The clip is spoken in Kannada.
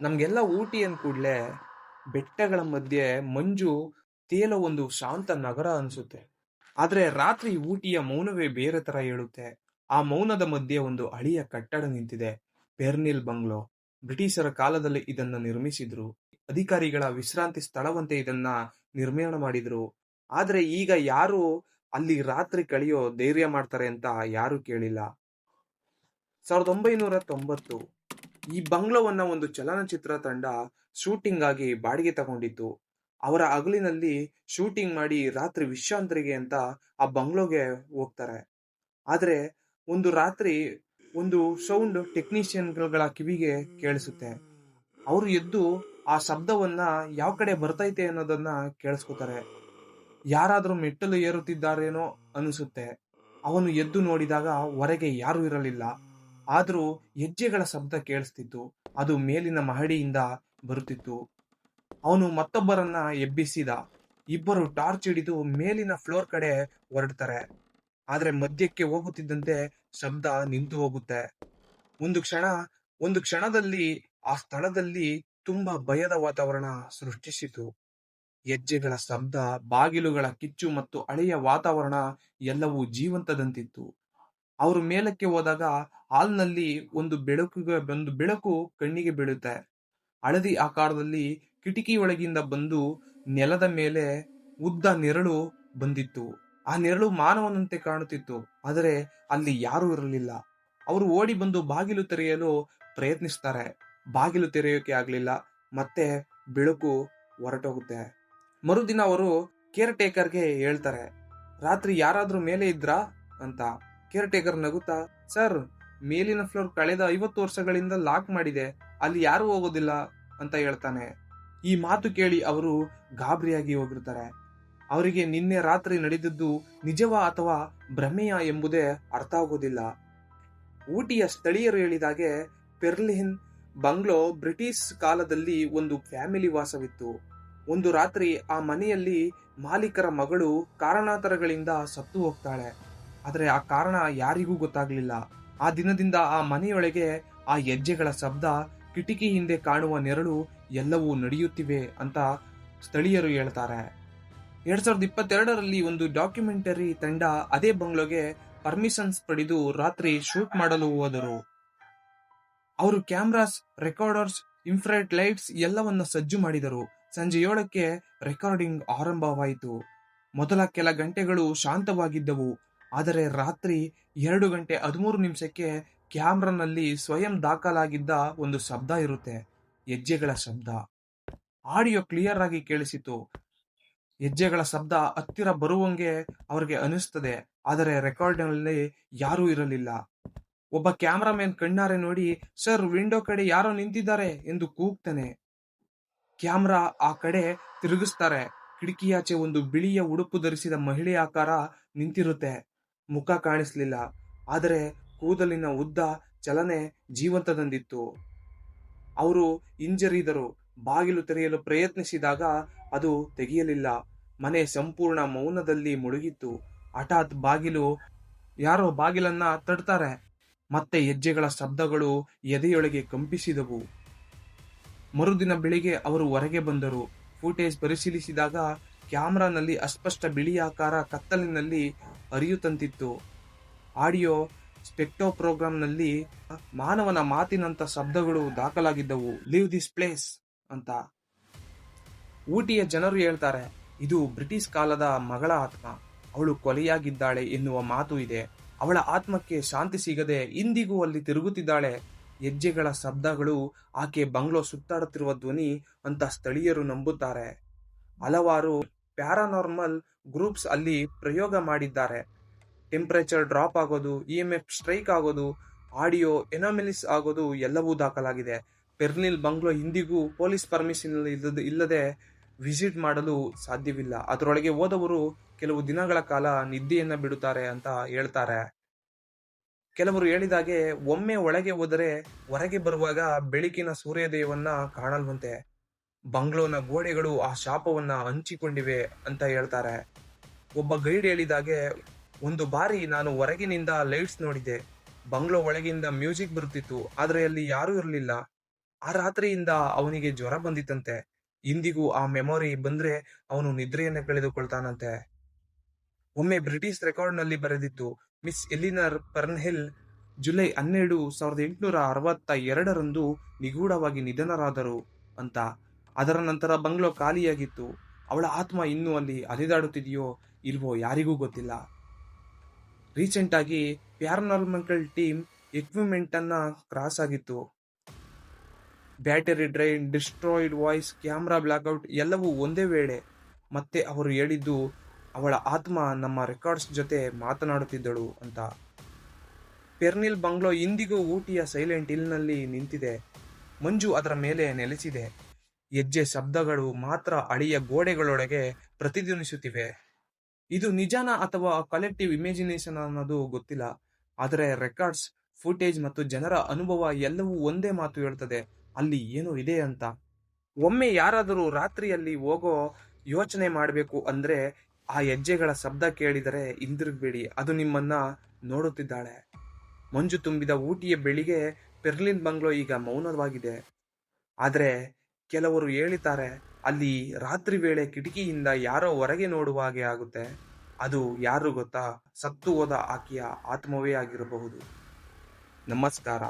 ನಮ್ಗೆಲ್ಲ ಊಟಿ ಅಂದ ಕೂಡ್ಲೆ ಬೆಟ್ಟಗಳ ಮಧ್ಯೆ ಮಂಜು ತೇಲ ಒಂದು ಶಾಂತ ನಗರ ಅನ್ಸುತ್ತೆ. ಆದರೆ ರಾತ್ರಿ ಊಟಿಯ ಮೌನವೇ ಬೇರೆ ತರ ಹೇಳುತ್ತೆ. ಆ ಮೌನದ ಮಧ್ಯೆ ಒಂದು ಅಳಿಯ ಕಟ್ಟಡ ನಿಂತಿದೆ. Fernhill bungalow. ಬ್ರಿಟಿಷರ ಕಾಲದಲ್ಲಿ ಇದನ್ನು ನಿರ್ಮಿಸಿದ್ರು. ಅಧಿಕಾರಿಗಳ ವಿಶ್ರಾಂತಿ ಸ್ಥಳವಂತೆ ಇದನ್ನ ನಿರ್ಮಾಣ ಮಾಡಿದ್ರು. ಆದರೆ ಈಗ ಯಾರು ಅಲ್ಲಿ ರಾತ್ರಿ ಕಳೆಯೋ ಧೈರ್ಯ ಮಾಡ್ತಾರೆ ಅಂತ ಯಾರು ಕೇಳಿಲ್ಲ. ಸಾವಿರದ ಒಂಬೈನೂರ ತೊಂಬತ್ತು ಈ ಬಂಗ್ಲೋವನ್ನ ಒಂದು ಚಲನಚಿತ್ರ ತಂಡ ಶೂಟಿಂಗ್ ಆಗಿ ಬಾಡಿಗೆ ತಗೊಂಡಿತ್ತು. ಅವರ ಹಗಲಿನಲ್ಲಿ ಶೂಟಿಂಗ್ ಮಾಡಿ ರಾತ್ರಿ ವಿಶ್ರಾಂತರಿಗೆ ಅಂತ ಆ ಬಂಗ್ಲೋಗೆ ಹೋಗ್ತಾರೆ. ಆದ್ರೆ ಒಂದು ರಾತ್ರಿ ಒಂದು ಸೌಂಡ್ ಟೆಕ್ನಿಷಿಯನ್ಗಳ ಕಿವಿಗೆ ಕೇಳಿಸುತ್ತೆ. ಅವರು ಎದ್ದು ಆ ಶಬ್ದವನ್ನ ಯಾವ ಕಡೆ ಬರ್ತೈತೆ ಅನ್ನೋದನ್ನ ಕೇಳಿಸ್ಕೊತಾರೆ. ಯಾರಾದರೂ ಮೆಟ್ಟಲು ಏರುತ್ತಿದ್ದಾರೇನೋ ಅನಿಸುತ್ತೆ. ಅವನು ಎದ್ದು ನೋಡಿದಾಗ ಹೊರಗೆ ಯಾರು ಇರಲಿಲ್ಲ. ಆದ್ರೂ ಹೆಜ್ಜೆಗಳ ಶಬ್ದ ಕೇಳಿಸ್ತಿತ್ತು. ಅದು ಮೇಲಿನ ಮಹಡಿಯಿಂದ ಬರುತ್ತಿತ್ತು. ಅವನು ಮತ್ತೊಬ್ಬರನ್ನ ಎಬ್ಬಿಸಿದ. ಇಬ್ಬರು ಟಾರ್ಚ್ ಹಿಡಿದು ಮೇಲಿನ ಫ್ಲೋರ್ ಕಡೆ ಹೊರಡ್ತಾರೆ. ಆದರೆ ಮಧ್ಯಕ್ಕೆ ಹೋಗುತ್ತಿದ್ದಂತೆ ಶಬ್ದ ನಿಂತು ಹೋಗುತ್ತೆ. ಒಂದು ಕ್ಷಣ, ಒಂದು ಕ್ಷಣದಲ್ಲಿ ಆ ಸ್ಥಳದಲ್ಲಿ ತುಂಬಾ ಭಯದ ವಾತಾವರಣ ಸೃಷ್ಟಿಸಿತು. ಹೆಜ್ಜೆಗಳ ಶಬ್ದ, ಬಾಗಿಲುಗಳ ಕಿಚ್ಚು ಮತ್ತು ಹಳೆಯ ವಾತಾವರಣ ಎಲ್ಲವೂ ಜೀವಂತದಂತಿತ್ತು. ಅವರು ಮೇಲಕ್ಕೆ ಹೋದಾಗ ಹಾಲ್ನಲ್ಲಿ ಒಂದು ಬೆಳಕಿಗೆ ಒಂದು ಬೆಳಕು ಕಣ್ಣಿಗೆ ಬೀಳುತ್ತೆ. ಹಳದಿ ಆಕಾರದಲ್ಲಿ ಕಿಟಕಿಯೊಳಗಿಂದ ಬಂದು ನೆಲದ ಮೇಲೆ ಉದ್ದ ನೆರಳು ಬಂದಿತ್ತು. ಆ ನೆರಳು ಮಾನವನಂತೆ ಕಾಣುತ್ತಿತ್ತು. ಆದರೆ ಅಲ್ಲಿ ಯಾರೂ ಇರಲಿಲ್ಲ. ಅವರು ಓಡಿ ಬಂದು ಬಾಗಿಲು ತೆರೆಯಲು ಪ್ರಯತ್ನಿಸ್ತಾರೆ. ಬಾಗಿಲು ತೆರೆಯೋಕೆ ಆಗಲಿಲ್ಲ. ಮತ್ತೆ ಬೆಳಕು ಹೊರಟೋಗುತ್ತೆ. ಮರುದಿನ ಅವರು ಕೇರ್ ಟೇಕರ್ಗೆ ಹೇಳ್ತಾರೆ, ರಾತ್ರಿ ಯಾರಾದರೂ ಮೇಲೆ ಇದ್ರಾ? ಅಂತ. ಕೇರ್ ಟೇಕರ್ ನಗುತ್ತಾ, ಸರ್, ಮೇಲಿನ ಫ್ಲೋರ್ ಕಳೆದ ಐವತ್ತು ವರ್ಷಗಳಿಂದ ಲಾಕ್ ಮಾಡಿದೆ, ಅಲ್ಲಿ ಯಾರು ಹೋಗೋದಿಲ್ಲ, ಅಂತ ಹೇಳ್ತಾನೆ. ಈ ಮಾತು ಕೇಳಿ ಅವರು ಗಾಬರಿಯಾಗಿ ಹೋಗಿರ್ತಾರೆ. ಅವರಿಗೆ ನಿನ್ನೆ ರಾತ್ರಿ ನಡೆದಿದ್ದು ನಿಜವಾ ಅಥವಾ ಭ್ರಮೆಯ ಎಂಬುದೇ ಅರ್ಥ ಆಗೋದಿಲ್ಲ. ಊಟಿಯ ಸ್ಥಳೀಯರು ಹೇಳಿದಾಗೆ, ಪೆರ್ಲಿನ್ ಬಂಗ್ಲೋ ಬ್ರಿಟಿಷ್ ಕಾಲದಲ್ಲಿ ಒಂದು ಫ್ಯಾಮಿಲಿ ವಾಸವಿತ್ತು. ಒಂದು ರಾತ್ರಿ ಆ ಮನೆಯಲ್ಲಿ ಮಾಲೀಕರ ಮಗಳು ಕಾರಣಾಂತರಗಳಿಂದ ಸತ್ತು ಹೋಗ್ತಾಳೆ. ಆದರೆ ಆ ಕಾರಣ ಯಾರಿಗೂ ಗೊತ್ತಾಗ್ಲಿಲ್ಲ. ಆ ದಿನದಿಂದ ಆ ಮನೆಯೊಳಗೆ ಆ ಹೆಜ್ಜೆಗಳ ಶಬ್ದ, ಕಿಟಕಿ ಹಿಂದೆ ಕಾಣುವ ನೆರಳು ಎಲ್ಲವೂ ನಡೆಯುತ್ತಿವೆ ಅಂತ ಸ್ಥಳೀಯರು ಹೇಳ್ತಾರೆ. ಎರಡ್ ಸಾವಿರದ ಇಪ್ಪತ್ತೆರಡರಲ್ಲಿ ಒಂದು ಡಾಕ್ಯುಮೆಂಟರಿ ತಂಡ ಅದೇ ಬಂಗ್ಲೋಗೆ ಪರ್ಮಿಷನ್ಸ್ ಪಡೆದು ರಾತ್ರಿ ಶೂಟ್ ಮಾಡಲು ಹೋದರು. ಅವರು ಕ್ಯಾಮ್ರಾಸ್, ರೆಕಾರ್ಡರ್ಸ್, ಇನ್ಫ್ರಾರೆಡ್ ಲೈಟ್ಸ್ ಎಲ್ಲವನ್ನ ಸಜ್ಜು ಮಾಡಿದರು. ಸಂಜೆ ಏಳಕ್ಕೆ ರೆಕಾರ್ಡಿಂಗ್ ಆರಂಭವಾಯಿತು. ಮೊದಲ ಕೆಲ ಗಂಟೆಗಳು ಶಾಂತವಾಗಿದ್ದವು. ಆದರೆ ರಾತ್ರಿ ಎರಡು ಗಂಟೆ ಹದಿಮೂರು ನಿಮಿಷಕ್ಕೆ ಕ್ಯಾಮ್ರಾನಲ್ಲಿ ಸ್ವಯಂ ದಾಖಲಾಗಿದ್ದ ಒಂದು ಶಬ್ದ ಇರುತ್ತೆ, ಹೆಜ್ಜೆಗಳ ಶಬ್ದ. ಆಡಿಯೋ ಕ್ಲಿಯರ್ ಆಗಿ ಕೇಳಿಸಿತು. ಹೆಜ್ಜೆಗಳ ಶಬ್ದ ಹತ್ತಿರ ಬರುವಂಗೆ ಅವ್ರಿಗೆ ಅನಿಸ್ತದೆ ಆದರೆ ರೆಕಾರ್ಡ್ನಲ್ಲಿ ಯಾರೂ ಇರಲಿಲ್ಲ. ಒಬ್ಬ ಕ್ಯಾಮ್ರಾಮನ್ ಕಣ್ಣಾರೆ ನೋಡಿ, ಸರ್, ವಿಂಡೋ ಕಡೆ ಯಾರೋ ನಿಂತಿದ್ದಾರೆ ಎಂದು ಕೂಗ್ತಾನೆ. ಕ್ಯಾಮ್ರಾ ಆ ಕಡೆ ತಿರುಗಿಸ್ತಾರೆ. ಕಿಟಕಿಯಾಚೆ ಒಂದು ಬಿಳಿಯ ಉಡುಪು ಧರಿಸಿದ ಮಹಿಳೆ ಆಕಾರ ನಿಂತಿರುತ್ತೆ. ಮುಖ ಕಾಣಿಸಲಿಲ್ಲ. ಆದರೆ ಕೂದಲಿನ ಉದ್ದ ಚಲನೆ ಜೀವಂತದಂದಿತ್ತು ಅವರು ಹಿಂಜರಿದರು. ಬಾಗಿಲು ತೆರೆಯಲು ಪ್ರಯತ್ನಿಸಿದಾಗ ಅದು ತೆಗೆಯಲಿಲ್ಲ. ಮನೆ ಸಂಪೂರ್ಣ ಮೌನದಲ್ಲಿ ಮುಳುಗಿತ್ತು. ಹಠಾತ್ ಬಾಗಿಲು, ಯಾರೋ ಬಾಗಿಲನ್ನ ತಡ್ತಾರೆ. ಮತ್ತೆ ಹೆಜ್ಜೆಗಳ ಶಬ್ದಗಳು ಎದೆಯೊಳಗೆ ಕಂಪಿಸಿದವು. ಮರುದಿನ ಬೆಳಿಗ್ಗೆ ಅವರು ಹೊರಗೆ ಬಂದರು. ಫೂಟೇಜ್ ಪರಿಶೀಲಿಸಿದಾಗ ಕ್ಯಾಮ್ರಾನಲ್ಲಿ ಅಸ್ಪಷ್ಟ ಬಿಳಿ ಆಕಾರ ಅರಿಯುತ್ತಂತಿತ್ತು ಆಡಿಯೋ ಸ್ಪೆಕ್ಟೋ ಪ್ರೋಗ್ರಾಂನಲ್ಲಿ ಮಾನವನ ಮಾತಿನಂತ ಶಬ್ದಗಳು ದಾಖಲಾಗಿದ್ದವು. ಲೀವ್ ದಿಸ್ ಪ್ಲೇಸ್ ಅಂತ. ಊಟಿಯ ಜನರು ಹೇಳ್ತಾರೆ, ಇದು ಬ್ರಿಟಿಷ್ ಕಾಲದ ಮಗಳ ಆತ್ಮ. ಅವಳು ಕೊಲೆಯಾಗಿದ್ದಾಳೆ ಎನ್ನುವ ಮಾತು ಇದೆ. ಅವಳ ಆತ್ಮಕ್ಕೆ ಶಾಂತಿ ಸಿಗದೆ ಇಂದಿಗೂ ಅಲ್ಲಿ ತಿರುಗುತ್ತಿದ್ದಾಳೆ. ಹೆಜ್ಜೆಗಳ ಶಬ್ದಗಳು ಆಕೆ ಬಂಗ್ಲೋ ಸುತ್ತಾಡುತ್ತಿರುವ ಧ್ವನಿ ಅಂತ ಸ್ಥಳೀಯರು ನಂಬುತ್ತಾರೆ. ಹಲವಾರು ಪ್ಯಾರಾನಾರ್ಮಲ್ ಗ್ರೂಪ್ಸ್ ಅಲ್ಲಿ ಪ್ರಯೋಗ ಮಾಡಿದ್ದಾರೆ. ಟೆಂಪರೇಚರ್ ಡ್ರಾಪ್ ಆಗೋದು ಇ ಎಂ ಎಫ್ ಸ್ಟ್ರೈಕ್ ಆಗೋದು ಆಡಿಯೋ ಎನಾಮಿಲಿಸ್ ಆಗೋದು ಎಲ್ಲವೂ ದಾಖಲಾಗಿದೆ. ಪೆರ್ನಿಲ್ ಬಂಗ್ಲೋ ಇಂದಿಗೂ ಪೊಲೀಸ್ ಪರ್ಮಿಷನ್ ಇಲ್ಲದ ಇಲ್ಲದೆ ವಿಸಿಟ್ ಮಾಡಲು ಸಾಧ್ಯವಿಲ್ಲ. ಅದರೊಳಗೆ ಹೋದವರು ಕೆಲವು ದಿನಗಳ ಕಾಲ ನಿದ್ದೆಯನ್ನ ಬಿಡುತ್ತಾರೆ ಅಂತ ಹೇಳ್ತಾರೆ. ಕೆಲವರು ಹೇಳಿದಾಗೆ ಒಮ್ಮೆ ಒಳಗೆ ಹೋದರೆ ಹೊರಗೆ ಬರುವಾಗ ಬೆಳಕಿನ ಸೂರ್ಯೋದಯವನ್ನ ಕಾಣಲ್ವಂತೆ. ಬಂಗ್ಲೋನ ಗೋಡೆಗಳು ಆ ಶಾಪವನ್ನ ಹಂಚಿಕೊಂಡಿವೆ ಅಂತ ಹೇಳ್ತಾರೆ. ಒಬ್ಬ ಗೈಡ್ ಹೇಳಿದಾಗೆ, ಒಂದು ಬಾರಿ ನಾನು ಹೊರಗಿನಿಂದ ಲೈಟ್ಸ್ ನೋಡಿದೆ. ಬಂಗ್ಲೋ ಒಳಗಿಂದ ಮ್ಯೂಸಿಕ್ ಬರುತ್ತಿತ್ತು, ಆದ್ರೆ ಅಲ್ಲಿ ಯಾರೂ ಇರಲಿಲ್ಲ. ಆ ರಾತ್ರಿಯಿಂದ ಅವನಿಗೆ ಜ್ವರ ಬಂದಿತ್ತಂತೆ. ಇಂದಿಗೂ ಆ ಮೆಮೊರಿ ಬಂದ್ರೆ ಅವನು ನಿದ್ರೆಯನ್ನು ಕಳೆದುಕೊಳ್ತಾನಂತೆ. ಒಮ್ಮೆ ಬ್ರಿಟಿಷ್ ರೆಕಾರ್ಡ್ನಲ್ಲಿ ಬರೆದಿತ್ತು, ಮಿಸ್ ಎಲಿನರ್ ಪರ್ನ್ಹಿಲ್, ಜುಲೈ ಹನ್ನೆರಡು ಸಾವಿರದ ಎಂಟುನೂರ ಅರವತ್ತ ಎರಡರಂದು ನಿಗೂಢವಾಗಿ ನಿಧನರಾದರು ಅಂತ. ಅದರ ನಂತರ ಬಂಗ್ಲೋ ಖಾಲಿಯಾಗಿತ್ತು. ಅವಳ ಆತ್ಮ ಇನ್ನೂ ಅಲ್ಲಿ ಅಲೆದಾಡುತ್ತಿದೆಯೋ ಇಲ್ವೋ ಯಾರಿಗೂ ಗೊತ್ತಿಲ್ಲ. ರೀಸೆಂಟ್ ಆಗಿ ಪ್ಯಾರನಾರ್ಮಲ್ ಟೀಮ್ ಎಕ್ವಿಪ್ಮೆಂಟನ್ನು ಕ್ರಾಸ್ ಆಗಿತ್ತು. Battery drain, destroyed voice, camera blackout ಎಲ್ಲವೂ ಒಂದೇ ವೇಳೆ. ಮತ್ತೆ ಅವರು ಹೇಳಿದ್ದು, ಅವಳ ಆತ್ಮ ನಮ್ಮ ರೆಕಾರ್ಡ್ಸ್ ಜೊತೆ ಮಾತನಾಡುತ್ತಿದ್ದಳು ಅಂತ. ಪೆರ್ನಿಲ್ ಬಂಗ್ಲೋ ಇಂದಿಗೂ ಊಟಿಯ ಸೈಲೆಂಟ್ ಹಿಲ್ನಲ್ಲಿ ನಿಂತಿದೆ. ಮಂಜು ಅದರ ಮೇಲೆ ನೆಲೆಸಿದೆ. ಹೆಜ್ಜೆ ಶಬ್ದಗಳು ಮಾತ್ರ ಅಳಿಯ ಗೋಡೆಗಳೊಳಗೆ ಪ್ರತಿಧ್ವನಿಸುತ್ತಿವೆ. ಇದು ನಿಜಾನ ಅಥವಾ ಕಲೆಕ್ಟಿವ್ ಇಮ್ಯಾಜಿನೇಷನ್ ಅನ್ನೋದು ಗೊತ್ತಿಲ್ಲ. ಆದರೆ ರೆಕಾರ್ಡ್ಸ್ ಫುಟೇಜ್ ಮತ್ತು ಜನರ ಅನುಭವ ಎಲ್ಲವೂ ಒಂದೇ ಮಾತು ಹೇಳ್ತದೆ. ಅಲ್ಲಿ ಏನೋ ಇದೆ ಅಂತ. ಒಮ್ಮೆ ಯಾರಾದರೂ ರಾತ್ರಿಯಲ್ಲಿ ಹೋಗೋ ಯೋಚನೆ ಮಾಡಬೇಕು ಅಂದ್ರೆ ಆ ಹೆಜ್ಜೆಗಳ ಶಬ್ದ ಕೇಳಿದರೆ ಹಿಂದಿರುಗಬೇಡಿ. ಅದು ನಿಮ್ಮನ್ನ ನೋಡುತ್ತಿದ್ದಾಳೆ. ಮಂಜು ತುಂಬಿದ ಊಟಿಯ ಬೆಳಿಗ್ಗೆ ಪೆರ್ಲಿನ್ ಬಂಗ್ಲೋ ಈಗ ಮೌನವಾಗಿದೆ. ಆದರೆ ಕೆಲವರು ಹೇಳಿದ್ದಾರೆ, ಅಲ್ಲಿ ರಾತ್ರಿ ವೇಳೆ ಕಿಟಕಿಯಿಂದ ಯಾರೋ ಹೊರಗೆ ನೋಡುವ ಹಾಗೆ ಆಗುತ್ತೆ. ಅದು ಯಾರು ಗೊತ್ತಾ? ಸತ್ತು ಹೋದ ಆಕೆಯ ಆತ್ಮವೇ ಆಗಿರಬಹುದು. ನಮಸ್ಕಾರ.